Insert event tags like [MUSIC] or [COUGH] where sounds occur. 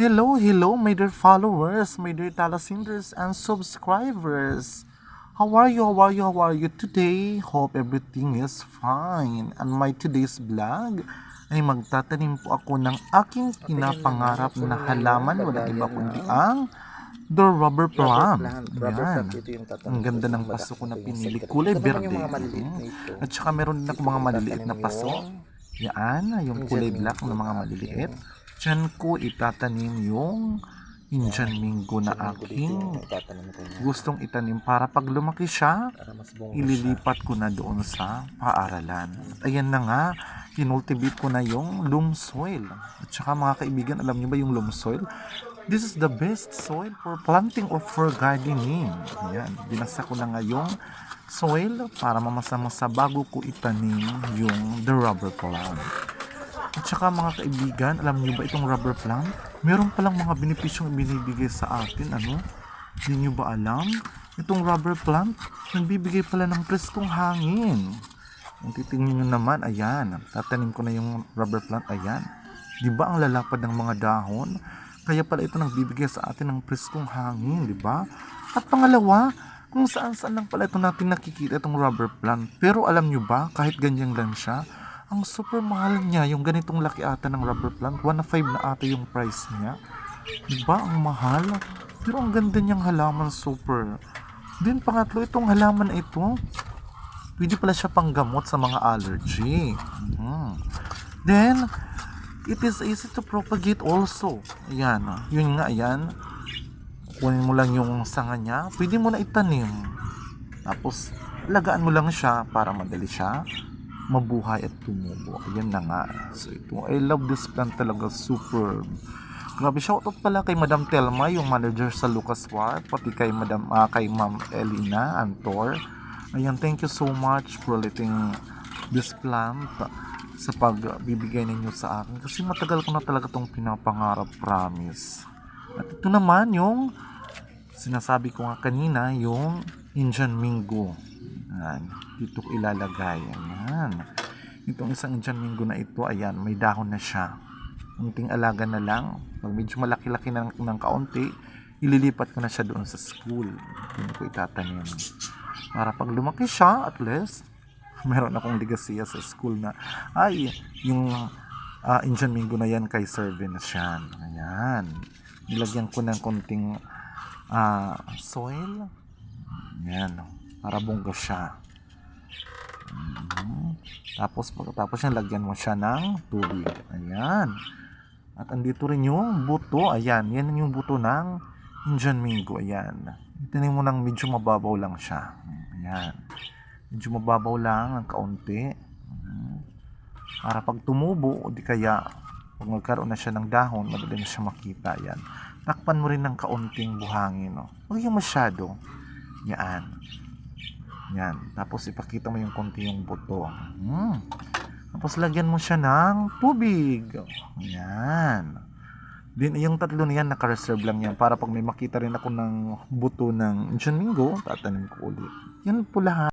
Hello, hello, my dear followers, my dear talasinders and subscribers. How are you? How are you? How are you today? Hope everything is fine. And my today's vlog ay magtatanim po ako ng aking pinapangarap na halaman. Walang iba kundi ang the rubber plant. Yan. Ang ganda ng paso ko na pinili. Kulay berde. At saka meron din ako mga maliliit na paso. Yan, yung kulay black na mga maliliit. Diyan ko itatanim yung Indian Mingo na aking gustong itanim para pag lumaki siya, ililipat ko na doon sa paaralan. At ayan na nga, kinultivate ko na yung loam soil. At saka mga kaibigan, alam niyo ba yung loam soil? This is the best soil for planting or for gardening. Ayan, binasa ko na nga yung soil para mamasa-masa bago ko itanim yung the rubber plant. At saka mga kaibigan, alam niyo ba itong rubber plant? Meron palang mga benepisyong binibigay sa atin, ano? Hindi niyo ba alam? Itong rubber plant, nagbibigay pala ng preskong hangin. Kung titingnan niyo naman, ayan, tatanim ko na yung rubber plant, ayan. Di ba ang lalapad ng mga dahon? Kaya pala ito nagbibigay sa atin ng preskong hangin, di ba? At pangalawa, kung saan saan lang pala ito natin nakikita itong rubber plant. Pero alam nyo ba, kahit ganyan lang siya, ang super mahal niya, yung ganitong laki ata ng rubber plant, 1 na 5 na ata yung price niya. Diba? Ang mahal. Pero ang ganda niyang halaman, super. Then pangatlo, itong halaman na ito, pwede pala siya panggamot sa mga allergy. Mhm. Then, it is easy to propagate also. Ayan, ah. yun nga, ayan. Kunin mo lang yung sanga niya, pwede mo na itanim. Tapos, lagaan mo lang siya para madali siya mabuhay at tumubo. Ayan na nga. So ito, I love this plant talaga. Super. Grabe, shoutout pala kay Madam Telma, yung manager sa Lucas Ward, pati kay Madam, ah, kay Ma'am Elina Antor. Ayan, thank you so much for letting this plant sa pagbibigay ninyo sa akin. Kasi matagal ko na talaga itong pinapangarap, promise. At ito naman yung sinasabi ko nga kanina, yung Indian Mingo. Ayan, dito ko ilalagay. Ayan. Itong isang Indian Mingo na ito, ayan, may dahon na siya. Unting alaga na lang. Pag medyo malaki-laki na ng kaunti, ililipat ko na siya doon sa school. Hindi ko itatanim. Para pag lumaki siya, at least, [LAUGHS] meron akong legasiya sa school na, ay, yung ah, Indian Mingo na yan kay Sir Venetian. Ayan. Nilagyan ko ng konting ah, soil. Ayan. Para bongga siya. Mhm. Tapos pagkatapos yan, lagyan mo siya ng tubig. Ayan. At andito rin yung buto. Ayan. Yan yung buto ng Indian Mingo. Ayan. Itinin mo ng medyo mababaw lang siya. Ayan. Medyo mababaw lang ng kaunti. Mhm. Para pag tumubo, o di kaya pag magkaroon na siya ng dahon, madali na siya makita. Ayan. Takpan mo rin ng kaunting buhangin. No? Huwag yung masyado. Yan. Yan. Tapos ipakita mo yung konti yung buto. Hmm. Tapos lagyan mo siya ng tubig. Yan. Din yung tatlo na yan naka-reserve lang yan para pag may makita rin ako ng buto ng Indian Mingo, tatanim ko ulit. Yan lahat.